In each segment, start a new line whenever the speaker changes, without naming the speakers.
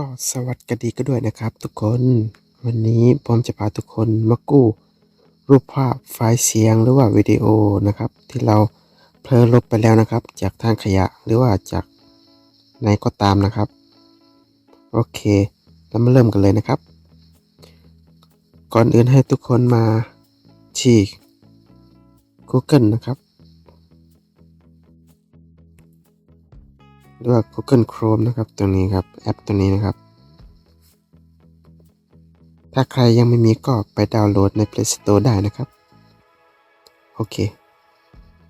ก็สวัสดีก็ด้วยนะครับ ทุกคนวันนี้ผมจะพาทุกคนมากู้ รูปภาพไฟล์เสียงหรือว่าวิดีโอนะครับ ที่เราเพลอลบไปแล้วนะครับ จากทางขยะหรือว่าจากไหนก็ตามนะครับ โอเคเรามาเริ่มกันเลยนะครับ ก่อนอื่นให้ทุกคนมาที่ Google นะครับ รือว่า Google Chrome นะครับตรงนี้ครับแอปตัวนี้นะครับ ถ้าใครยังไม่มีก็ไปดาวน์โหลดใน Play Store ได้นะครับ โอเค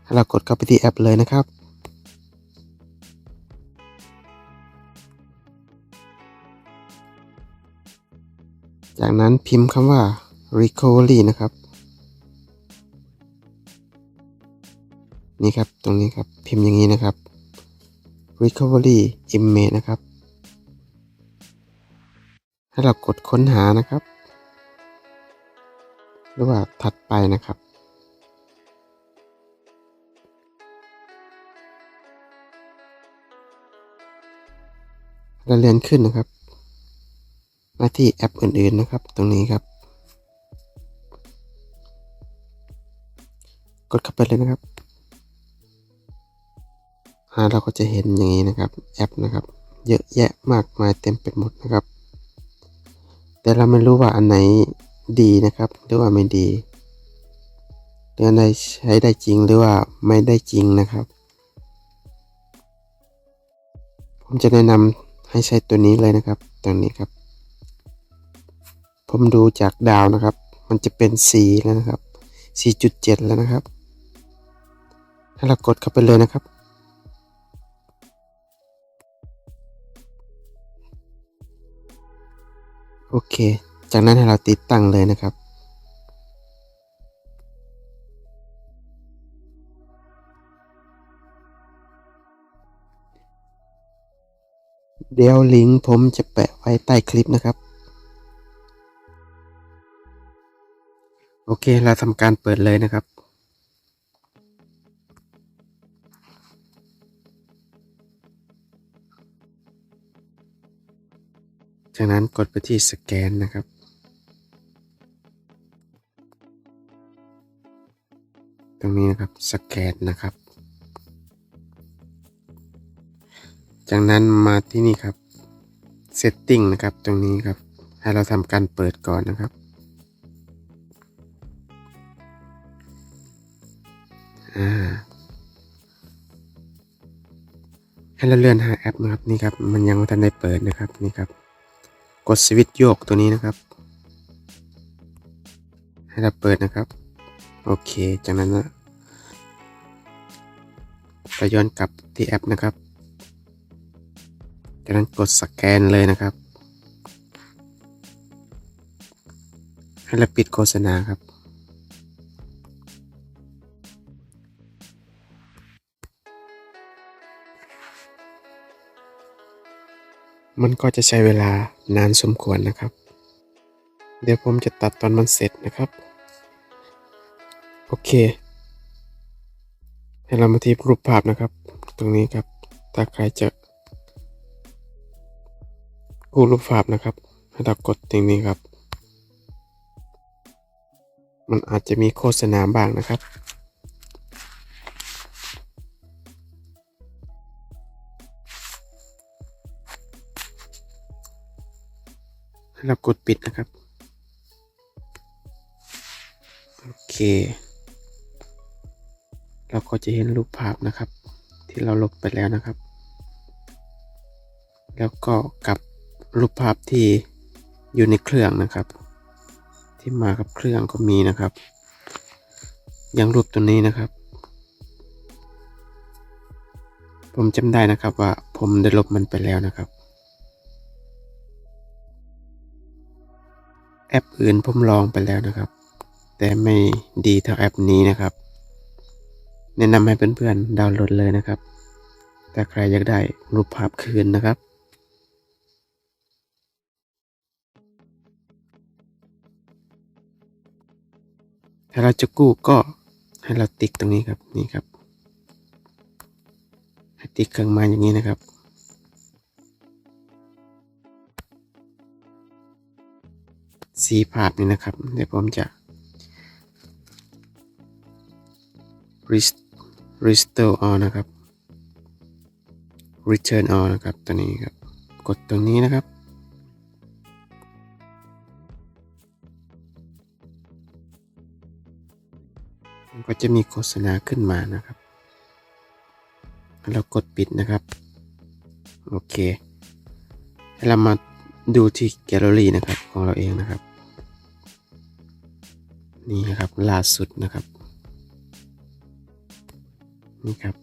ให้เรากดเข้าไปที่แอปเลยนะครับจากนั้นพิมพ์คำว่า recovery นะครับ นี่ครับตรงนี้ครับพิมพ์อย่างนี้นะครับ recovery image นะครับ ให้เรากดค้นหานะครับ หรือว่าถัดไปนะครับ เราเลื่อนขึ้นนะครับ มาที่แอปอื่นๆนะครับ ตรงนี้ครับ กดเข้าไปเลยนะครับ เราก็จะเห็นอย่างนี้นะครับแอปนะครับ เยอะแยะมากมายเต็มไปหมดนะครับ แต่เราไม่รู้ว่าอันไหนดีนะครับ หรือว่าไม่ดีหรืออันไหนใช้ได้จริงหรือว่าไม่ได้จริงนะครับ ผมจะแนะนำให้ใช้ตัวนี้เลยนะครับตัวนี้ครับ ผมดูจากดาวนะครับ มันจะเป็นสีแล้วนะครับ4.7 แล้วนะครับ ถ้าเรากดเข้าไปเลยนะครับ โอเค จากนั้นให้เราติดตั้งเลยนะครับ เดี๋ยวลิงก์ผมจะแปะไว้ใต้คลิปนะครับ โอเค เราทำการเปิดเลยนะครับ จากนั้นกดไปที่สแกนนะครับ ตรงนี้นะครับสแกนนะครับ จากนั้นมาที่นี่ครับ Setting นะครับตรงนี้ครับ ให้เราทำการเปิดก่อนนะครับให้เราเลื่อนหาแอปนะครับนี่ครับ มันยังไม่ทันได้เปิดนะครับนี่ครับ กดสวิตช์โยกตัวนี้นะครับ ให้เราเปิดนะครับ โอเค จากนั้นนะไปย้อนกลับที่แอปนะครับ จากนั้นกดสแกนเลยนะครับ ให้เราปิดโฆษณาครับ มันก็จะใช้เวลานานสมควรนะครับ เดี๋ยวผมจะตัดตอนมันเสร็จนะครับ โอเค ให้เรามาที่รูปภาพนะครับ ตรงนี้ครับ ถ้าใครจะกู้รูปภาพนะครับให้เรากดตรงนี้ครับ มันอาจจะมีโฆษณาบ้างนะครับ ให้เรากดปิดนะครับ โอเค เราก็จะเห็นรูปภาพนะครับ ที่เราลบไปแล้วนะครับ แล้วก็กับรูปภาพที่อยู่ในเครื่องนะครับ ที่มากับเครื่องก็มีนะครับ อย่างรูปตัวนี้นะครับ ผมจำได้นะครับว่าผมได้ลบมันไปแล้วนะครับ แอปอื่นผมลองไปแล้วนะครับ แต่ไม่ดีเท่าแอปนี้นะครับ แนะนำให้เพื่อนๆดาวน์โหลดเลยนะครับถ้าใครอยากได้รูปภาพคืนนะครับถ้าเราจะกู้ก็ให้เราติ๊กตรงนี้ครับนี่ครับให้ติ๊กเครื่องมาอย่างนี้นะครับ สีภาพนี้นะครับ เดี๋ยวผมจะ restore all นะครับ return all นะครับ ตัวนี้ครับ กดตรงนี้นะครับ มันก็จะมีโฆษณาขึ้นมานะครับแล้วเรากดปิดนะครับ โอเค ให้เรามาดูที่แกลเลอรี่นะครับ ของเราเองนะครับ นี่ครับล่าสุดนะครับ นี่ครับ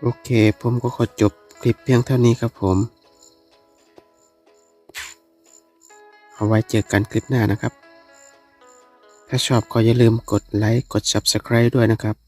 โอเค ผมก็ขอจบคลิปเพียงเท่านี้ครับผมเอาไว้เจอกันคลิปหน้านะครับ ถ้าชอบก็อย่าลืมกดไลค์ กด Subscribe ด้วยนะครับ